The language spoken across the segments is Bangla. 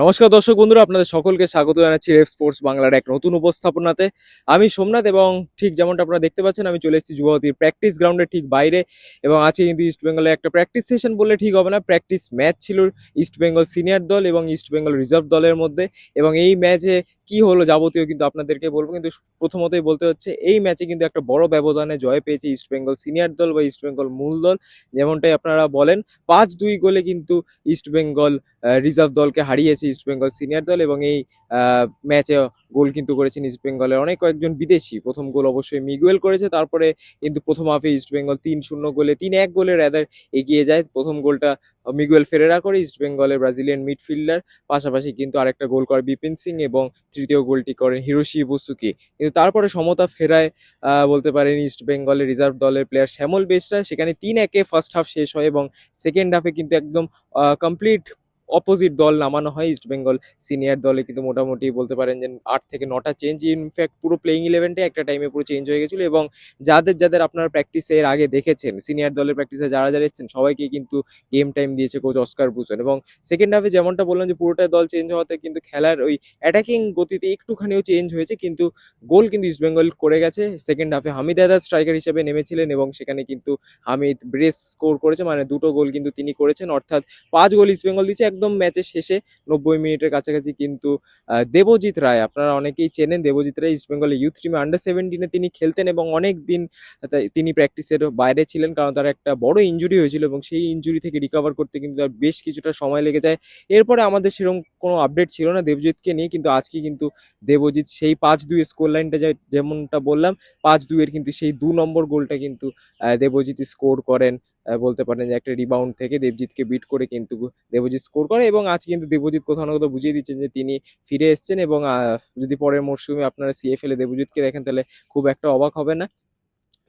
নমস্কার দর্শক বন্ধুরা, আপনাদের সকলকে স্বাগত জানাচ্ছি রেফ স্পোর্টস বাংলার এক নতুন উপস্থাপনাতে। আমি সোমনাথ এবং ঠিক যেমনটা আপনারা দেখতে পাচ্ছেন, আমি চলে এসেছি যুবতীর প্র্যাকটিস গ্রাউন্ডের ঠিক বাইরে এবং আছে কিন্তু ইস্ট বেঙ্গলে একটা প্র্যাকটিস সেশন বললে ঠিক হবে না। প্র্যাকটিস ম্যাচ ছিল ইস্ট বেঙ্গল সিনিয়র দল এবং ইস্ট বেঙ্গল রিজার্ভ দলের মধ্যে এবং এই ম্যাচে কি হলো যাবতীয় কিন্তু আপনাদেরকে বলব। কিন্তু প্রথমতই বলতে হচ্ছে, এই ম্যাচে কিন্তু একটা বড় ব্যবধানে জয় পেয়েছে ইস্ট বেঙ্গল সিনিয়র দল বা ইস্ট বেঙ্গল মূল দল। যেমনটাই আপনারা বলেন, পাঁচ দুই গোলে কিন্তু ইস্ট বেঙ্গল রিজার্ভ দলকে হারিয়েছে ইস্ট বেঙ্গল সিনিয়র দল এবং এই ম্যাচে গোল কিন্তু করেছেন ইস্ট বেঙ্গলের অনেক কয়েকজন বিদেশি। প্রথম গোল অবশ্যই মিগুয়েল করেছে, তারপরে কিন্তু প্রথম হাফে ইস্ট বেঙ্গল তিন শূন্য গোলে, তিন এক গোলে র্যাদার এগিয়ে যায়। প্রথম গোলটা মিগুয়েল ফেরেরা করে ইস্ট বেঙ্গলের ব্রাজিলিয়ান মিডফিল্ডার পাশাপাশি কিন্তু আরেকটা গোল করে বিপিন সিং এবং তৃতীয় গোলটি করেন হিরোশি বুসুকি কিন্তু তারপরে সমতা ফেরায় বলতে পারেন ইস্ট বেঙ্গলের রিজার্ভ দলের প্লেয়ার শ্যামল বেশরা সেখানে তিন একে ফার্স্ট হাফ শেষ হয় এবং সেকেন্ড হাফে কিন্তু একদম কমপ্লিট অপোজিট দল নামানো হয় ইস্ট বেঙ্গল সিনিয়র দলে। কিন্তু মোটামুটি বলতে পারেন যে, আট থেকে নটা চেঞ্জ ইনফ্যাক্ট পুরো প্লেইং ইলেভেনটা একটা টাইমে পুরো চেঞ্জ হয়ে গেছিল এবং যাদের যাদের আপনারা প্র্যাকটিসে এর আগে দেখেছেন সিনিয়র দলের প্র্যাকটিসে যারা যারা এসেছেন সবাইকে কিন্তু গেম টাইম দিয়েছে কোচ অস্কার বুসন এবং সেকেন্ড হাফে যেমনটা বললাম যে পুরোটা দল চেঞ্জ হওয়াতে কিন্তু খেলার ওই অ্যাটাকিং গতিতে একটুখানিও চেঞ্জ হয়েছে, কিন্তু গোল কিন্তু ইস্ট বেঙ্গল করে গেছে। সেকেন্ড হাফে হামিদ আজাদ স্ট্রাইকার হিসেবে নেমেছিলেন এবং সেখানে কিন্তু হামিদ ব্রেস স্কোর করেছে মানে দুটো গোল কিন্তু তিনি করেছেন। অর্থাৎ পাঁচ গোল ইস্ট বেঙ্গল দিচ্ছে একদম ম্যাচের শেষে নব্বই মিনিটের কাছাকাছি কিন্তু দেবজিৎ রায়, আপনারা অনেকেই চেনেন দেবজিৎ রায় ইস্ট বেঙ্গলের ইউথ টিমে আন্ডার সেভেন্টিনে তিনি খেলতেন এবং অনেক দিন তিনি প্র্যাকটিসের বাইরে ছিলেন কারণ তার একটা বড় ইনজুরি হয়েছিল এবং সেই ইঞ্জুরি থেকে রিকভার করতে কিন্তু তার বেশ কিছুটা সময় লেগে যায়। এরপরে আমাদের সেরকম কোনো আপডেট ছিল না দেবজিৎকে নিয়ে, কিন্তু আজকে কিন্তু দেবজিৎ সেই পাঁচ দুই স্কোর লাইনটা যেমনটা বললাম, পাঁচ দুইয়ের কিন্তু সেই দু নম্বর গোলটা কিন্তু দেবজিৎ স্কোর করেন। বলতে পারেন যে একটা রিবাউন্ড থেকে দেবজিৎকে বিট করে কিন্তু দেবজিৎ স্কোর করে এবং আজ কিন্তু দেবজিৎ কোথাও না কোথাও বুঝিয়ে দিচ্ছেন যে তিনি ফিরে এসেছেন এবং যদি পরের মরশুমে আপনারা সিএফএল দেবজিৎকে দেখেন তাহলে খুব একটা অবাক হবে না।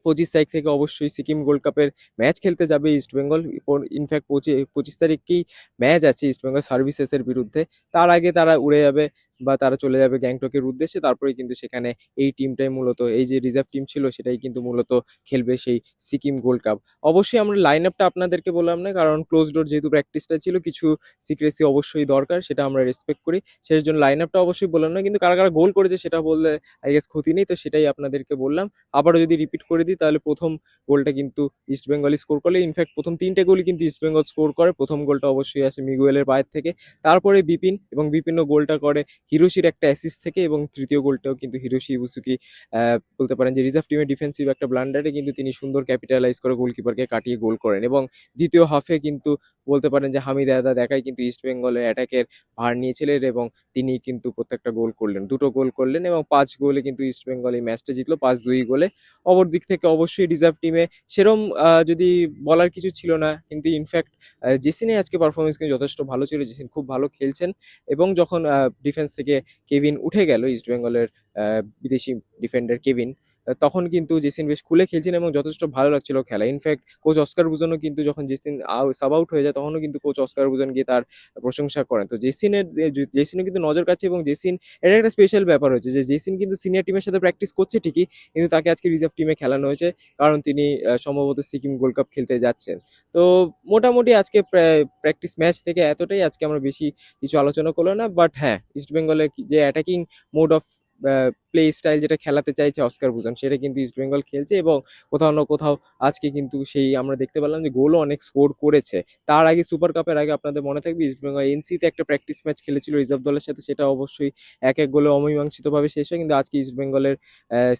পঁচিশ তারিখ থেকে অবশ্যই সিকিম গোল্ড কাপের ম্যাচ খেলতে যাবে ইস্ট বেঙ্গল ইনফ্যাক্ট পঁচিশ পঁচিশ তারিখেই ম্যাচ আছে ইস্ট বেঙ্গল সার্ভিসেসের বিরুদ্ধে। তার আগে তারা উড়ে যাবে বা তারা চলে যাবে গ্যাংটকের উদ্দেশ্যে তারপরে কিন্তু সেখানে এই টিমটাই মূলত, এই যে রিজার্ভ টিম ছিল সেটাই কিন্তু মূলত খেলবে সেই সিকিম গোল্ড কাপ। অবশ্যই আমরা লাইন আপটা আপনাদেরকে বললাম না, কারণ ক্লোজ ডোর যেহেতু প্র্যাকটিসটা ছিল, কিছু সিক্রেসি অবশ্যই দরকার, সেটা আমরা রেসপেক্ট করি। সেই জন্য লাইন আপটা অবশ্যই বললাম না, কিন্তু কারা কারা গোল করেছে সেটা বললে আই গেস ক্ষতি নেই, তো সেটাই আপনাদেরকে বললাম। আবারও যদি রিপিট করে দিই, তাহলে প্রথম গোলটা কিন্তু ইস্ট বেঙ্গলই স্কোর করলে ইনফ্যাক্ট প্রথম তিনটে গোলই কিন্তু ইস্ট বেঙ্গল স্কোর করে, প্রথম গোলটা অবশ্যই আসে মিগুয়েলের পায়ের থেকে। তারপরে বিপিন এবং বিপিনও গোলটা করে হিরোশির একটা অ্যাসিস থেকে এবং তৃতীয় গোলটাও কিন্তু হিরোশি ইবুসুকি বলতে পারেন যে রিজার্ভ টিমের ডিফেন্সিভ একটা ব্লান্ডারে কিন্তু তিনি সুন্দর ক্যাপিটালাইজ করে গোলকিপারকে কাটিয়ে গোল করেন এবং দ্বিতীয় হাফে কিন্তু বলতে পারেন যে হামিদ আদা দেখায় কিন্তু ইস্ট বেঙ্গলের অ্যাটাকের ভার নিয়েছিলেন এবং তিনি কিন্তু প্রত্যেকটা গোল করলেন, দুটো গোল করলেন এবং পাঁচ গোলে কিন্তু ইস্ট বেঙ্গল এই ম্যাচটা জিতলো, পাঁচ দুই গোলে। অপর দিক থেকে অবশ্যই রিজার্ভ টিমে সেরম যদি বলার কিছু ছিল না, কিন্তু ইনফ্যাক্ট জেসিনে আজকে পারফরমেন্স কিন্তু যথেষ্ট ভালো ছিল জেসিন খুব ভালো খেলছেন এবং যখন ডিফেন্স থেকে কেভিন উঠে গেল ইস্টবেঙ্গলের বিদেশি ডিফেন্ডার কেভিন তখন কিন্তু জেসিন বেশ খুলে খেলছেন এবং যথেষ্ট ভালো লাগছিল খেলা ইনফ্যাক্ট কোচ অস্কার বুজনও কিন্তু যখন জেসিন সাব আউট হয়ে যায়, তখনও কিন্তু কোচ অস্কার বুজন গিয়ে তার প্রশংসা করেন। তো জেসিনের জেসিনও কিন্তু নজর কাছে এবং জেসিন, এটা একটা স্পেশাল ব্যাপার হয়েছে যে জেসিন কিন্তু সিনিয়র টিমের সাথে প্র্যাকটিস করছে ঠিকই, কিন্তু তাকে আজকে রিজার্ভ টিমে খেলানো হয়েছে, কারণ তিনি সম্ভবত সিকিম গোল্ড কাপ খেলতে যাচ্ছেন। তো মোটামুটি আজকে প্র্যাকটিস ম্যাচ থেকে এতটাই, আজকে আমরা বেশি কিছু আলোচনা করল না বাট হ্যাঁ ইস্ট বেঙ্গলের যে attacking mode of play style যেটা খেলাতে চাইছে অস্কার বুজন সেটা কিন্তু ইস্ট বেঙ্গল খেলছে এবং কোথাও না কোথাও আজকে কিন্তু সেই আমরা দেখতে পেলাম যে গোলও অনেক স্কোর করেছে। তার আগে সুপার কাপের আগে আপনাদের মনে থাকবে ইস্ট বেঙ্গল এনসিতে একটা প্র্যাকটিস ম্যাচ খেলেছিল রিজার্ভ দলের সাথে, সেটা অবশ্যই এক এক গোলে অমীমাংসিতভাবে শেষ হয়, কিন্তু আজকে ইস্ট বেঙ্গলের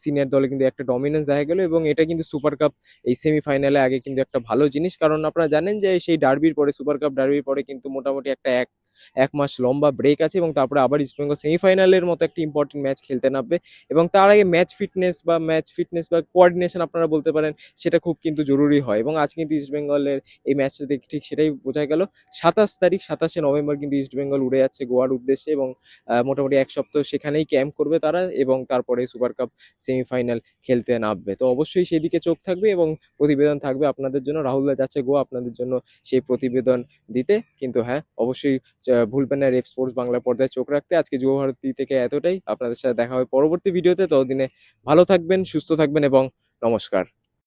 সিনিয়র দলে কিন্তু একটা ডমিনেন্স দেখা গেল এবং এটা কিন্তু সুপার কাপ এই সেমিফাইনালে আগে কিন্তু একটা ভালো জিনিস, কারণ আপনারা জানেন যে সেই ডার্বির পরে সুপার কাপ ডার্বির পরে কিন্তু মোটামুটি একটা এক এক মাস লম্বা ব্রেক আছে এবং তারপরে আবার ইস্টবেঙ্গল সেমিফাইনালের মতো একটা ইম্পর্টেন্ট ম্যাচ খেলতে নামবে। এবং তার আগে ম্যাচ ফিটনেস বা ম্যাচ ফিটনেস বা কোয়ার্ডিনেশন আপনারা বলতে পারেন, সেটা খুব কিন্তু জরুরি হয়। এবং আজ কিন্তু ইস্টবেঙ্গলের এই ম্যাচটা দেখে ঠিক সেটাই বোঝা গেল। সাতাশ তারিখ, সাতাশে নভেম্বর কিন্তু ইস্টবেঙ্গল উড়ে যাচ্ছে গোয়ার উদ্দেশ্যে এবং মোটামুটি এক সপ্তাহ সেখানেই ক্যাম্প করবে তারা এবং তারপরে সুপার কাপ সেমিফাইনাল খেলতে নামবে। তো অবশ্যই সেদিকে চোখ থাকবে এবং প্রতিবেদন থাকবে আপনাদের জন্য। রাহুলদা যাচ্ছে গোয়া, আপনাদের জন্য সেই প্রতিবেদন দিতে। কিন্তু হ্যাঁ অবশ্যই ভুলবেন না রেফ স্পোর্টস বাংলা পর্দায় চোখ রাখতে। আজকে যুব ভারতী থেকে এতটাই। আপনাদের সাথে দেখা হবে পরবর্তী ভিডিওতে ততদিনে ভালো থাকবেন সুস্থ থাকবেন এবং নমস্কার।